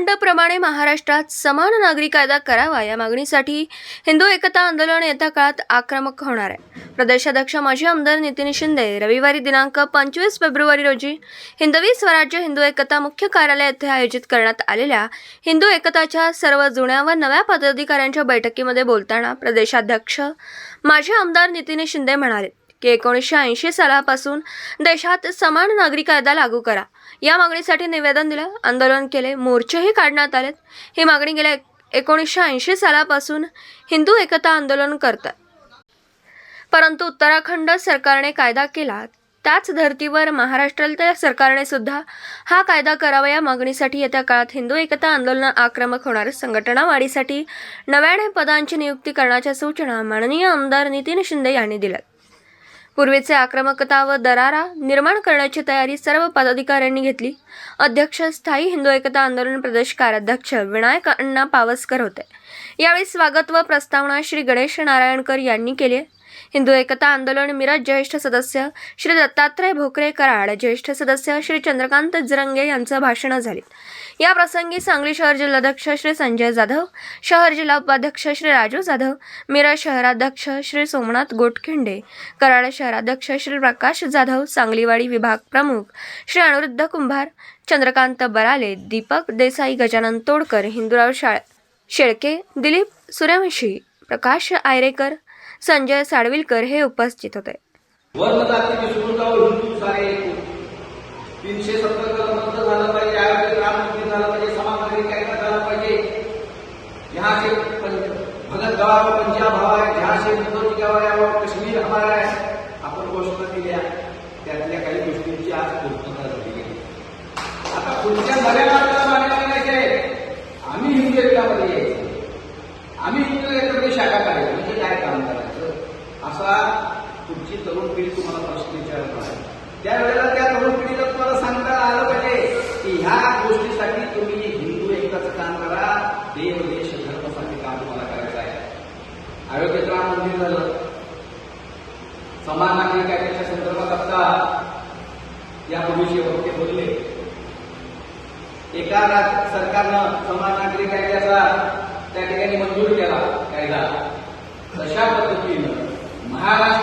उत्तराखंडप्रमाणे महाराष्ट्रात समान नागरी कायदा करावा या मागणीसाठी हिंदू एकता आंदोलन येत्या काळात आक्रमक होणार आहे. प्रदेशाध्यक्ष माजी आमदार नितीन शिंदे रविवारी दिनांक पंचवीस फेब्रुवारी रोजी हिंदवी स्वराज्य हिंदू एकता मुख्य कार्यालय येथे आयोजित करण्यात आलेल्या हिंदू एकताच्या सर्व जुन्या व नव्या पदाधिकाऱ्यांच्या बैठकीमध्ये बोलताना प्रदेशाध्यक्ष माजी आमदार नितीन शिंदे म्हणाले की एकोणीसशे ऐंशी सालापासून देशात समान नागरी कायदा लागू करा. या मागणीसाठी निवेदन दिलं आंदोलन केले मोर्चेही काढण्यात आलेत. ही मागणी गेल्या एकोणीसशे ऐंशी सालापासून हिंदू एकता आंदोलन करतात. परंतु उत्तराखंड सरकारने कायदा केला त्याच धर्तीवर महाराष्ट्रातल्या सरकारने सुद्धा हा कायदा करावा या मागणीसाठी येत्या काळात हिंदू एकता आंदोलन आक्रमक होणार. संघटना वाढीसाठी नव्याने पदांची नियुक्ती करण्याच्या सूचना माननीय आमदार नितीन शिंदे यांनी दिल्यात. पूर्वीचे आक्रमकता व दरारा निर्माण करण्याची तयारी सर्व पदाधिकाऱ्यांनी घेतली. अध्यक्ष स्थायी हिंदू एकता आंदोलन प्रदेश कार्याध्यक्ष विनायक अण्णा पावसकर होते. यावेळी स्वागत व प्रस्तावना श्री गणेश नारायणकर यांनी केली. हिंदू एकता आंदोलन मिरज ज्येष्ठ सदस्य श्री दत्तात्रय भोकरे कराड ज्येष्ठ सदस्य श्री चंद्रकांत जरंगे यांचं भाषणं झाले. या प्रसंगी सांगली शहर जिल्हाध्यक्ष श्री संजय जाधव शहर जिल्हा उपाध्यक्ष श्री राजू जाधव मिरज शहराध्यक्ष श्री सोमनाथ गोटखिंडे कराड शहराध्यक्ष श्री प्रकाश जाधव सांगलीवाडी विभाग प्रमुख श्री अनिरुद्ध कुंभार चंद्रकांत बराले दीपक देसाई गजानन तोडकर हिंदूराव शाळ शेळके दिलीप सूर्यवंशी प्रकाश आयरेकर संजय साळविलकर हे उपस्थित होते. तीनशे सत्तर झालं पाहिजे आयोजित झालं पाहिजे कायदा झाला पाहिजे. यहाँ से भगत गावा पंजाब हवा यहाँ से गावा और हमारा आपण घोषणा त्यातल्या काही गोष्टींची आज पूर्तता झाली आता पुढच्या नव्या मार्गाला आम्ही हिंदू एकतामध्ये यायचं. आम्ही हिंदू एकतामध्ये शाखा करायची म्हणजे काय काम करायचं असा तुमची तरुण पिढी तुम्हाला प्रश्न विचारत आहे. त्यावेळेला त्या तरुण पिढीला तुम्हाला सांगता आलं पाहिजे की ह्या गोष्टीसाठी तुम्ही हिंदू एकताचं काम करा देव देश धर्मासाठी काम तुम्हाला करायचं आहे. अयोध्येत राम मंदिर झालं. समान नागरिक कायद्याच्या संदर्भात आता यापूर्वीचे वक्ते बोलले. एका रा- सरकारनं समान नागरिक कायद्याचा त्या ठिकाणी मंजूर केला कायदा. तशा पद्धतीनं महाराष्ट्र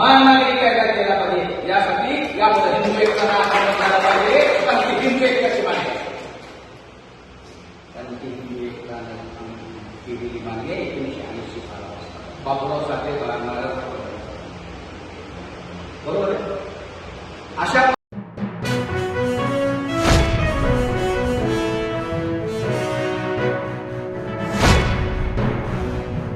समान नागरिक कायदा केला पाहिजे यासाठी या हिंदुत्वाला आक्रमण झाला पाहिजे पण ती हिंदू एकताची मागणी कारण ती हिंदू एकता केलेली मागणी एकोणीशे ऐंशी साला बापूराव साठे बरोबर अशा